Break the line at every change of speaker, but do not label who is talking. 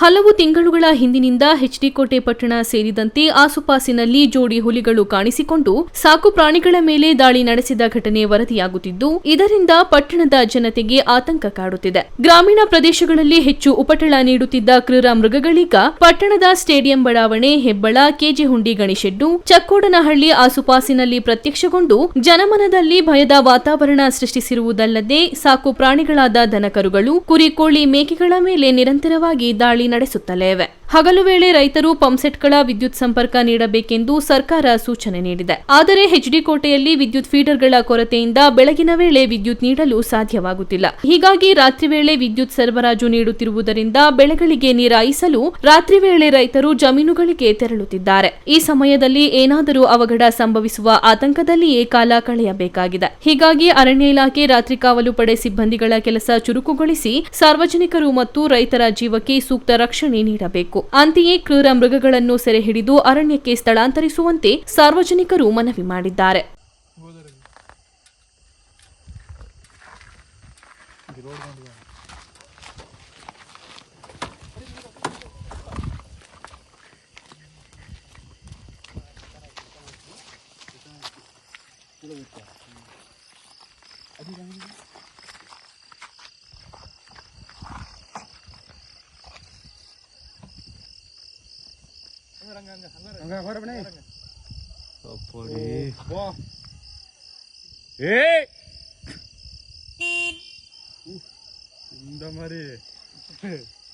ಹಲವು ತಿಂಗಳುಗಳ ಹಿಂದಿನಿಂದ ಹೆಚ್ಡಿಕೋಟೆ ಪಟ್ಟಣ ಸೇರಿದಂತೆ ಆಸುಪಾಸಿನಲ್ಲಿ ಜೋಡಿ ಹುಲಿಗಳು ಕಾಣಿಸಿಕೊಂಡು ಸಾಕು ಪ್ರಾಣಿಗಳ ಮೇಲೆ ದಾಳಿ ನಡೆಸಿದ ಘಟನೆ ವರದಿಯಾಗುತ್ತಿದ್ದು, ಇದರಿಂದ ಪಟ್ಟಣದ ಜನತೆಗೆ ಆತಂಕ ಕಾಡುತ್ತಿದೆ. ಗ್ರಾಮೀಣ ಪ್ರದೇಶಗಳಲ್ಲಿ ಹೆಚ್ಚು ಉಪಟಳ ನೀಡುತ್ತಿದ್ದ ಕ್ರೂರ ಮೃಗಗಳೀಗ ಪಟ್ಟಣದ ಸ್ಟೇಡಿಯಂ ಬಡಾವಣೆ ಹೆಬ್ಬಳ, ಕೆಜೆಹುಂಡಿ ಗಣಿಶೆಡ್ಡು, ಚಕ್ಕೋಡನಹಳ್ಳಿ ಆಸುಪಾಸಿನಲ್ಲಿ ಪ್ರತ್ಯಕ್ಷಗೊಂಡು ಜನಮನದಲ್ಲಿ ಭಯದ ವಾತಾವರಣ ಸೃಷ್ಟಿಸಿರುವುದಲ್ಲದೆ ಸಾಕು ಪ್ರಾಣಿಗಳಾದ ದನಕರುಗಳು, ಕುರಿ, ಕೋಳಿ ಮೇಕೆಗಳ ಮೇಲೆ ನಿರಂತರವಾಗಿ ದಾಳಿ ನಡೆಸುತ್ತಲೇ ಇವೆ. ಹಗಲು ವೇಳೆ ರೈತರು ಪಂಪ್ಸೆಟ್ಗಳ ವಿದ್ಯುತ್ ಸಂಪರ್ಕ ನೀಡಬೇಕೆಂದು ಸರ್ಕಾರ ಸೂಚನೆ ನೀಡಿದೆ. ಆದರೆ ಹೆಚ್ಡಿ ಕೋಟೆಯಲ್ಲಿ ವಿದ್ಯುತ್ ಫೀಡರ್ಗಳ ಕೊರತೆಯಿಂದ ಬೆಳಗಿನ ವೇಳೆ ವಿದ್ಯುತ್ ನೀಡಲು ಸಾಧ್ಯವಾಗುತ್ತಿಲ್ಲ. ಹೀಗಾಗಿ ರಾತ್ರಿ ವೇಳೆ ವಿದ್ಯುತ್ ಸರಬರಾಜು ನೀಡುತ್ತಿರುವುದರಿಂದ ಬೆಳೆಗಳಿಗೆ ನೀರಾಯಿಸಲು ರಾತ್ರಿ ವೇಳೆ ರೈತರು ಜಮೀನುಗಳಿಗೆ ತೆರಳುತ್ತಿದ್ದಾರೆ. ಈ ಸಮಯದಲ್ಲಿ ಏನಾದರೂ ಅವಘಡ ಸಂಭವಿಸುವ ಆತಂಕದಲ್ಲಿಯೇ ಕಾಲ ಕಳೆಯಬೇಕಾಗಿದೆ. ಹೀಗಾಗಿ ಅರಣ್ಯ ಇಲಾಖೆ ರಾತ್ರಿ ಕಾವಲು ಪಡೆ ಸಿಬ್ಬಂದಿಗಳ ಕೆಲಸ ಚುರುಕುಗೊಳಿಸಿ ಸಾರ್ವಜನಿಕರು ಮತ್ತು ರೈತರ ಜೀವಕ್ಕೆ ಸೂಕ್ತ ರಕ್ಷಣೆ ನೀಡಬೇಕು. ಅಂತೆಯೇ ಕ್ರೂರ ಮೃಗಗಳನ್ನು ಸೆರೆ ಹಿಡಿದು ಅರಣ್ಯಕ್ಕೆ ಸ್ಥಳಾಂತರಿಸುವಂತೆ ಸಾರ್ವಜನಿಕರು ಮನವಿ ಮಾಡಿದ್ದಾರೆ.
அப்படி.
போ ஏய்! இந்த மாதிரி.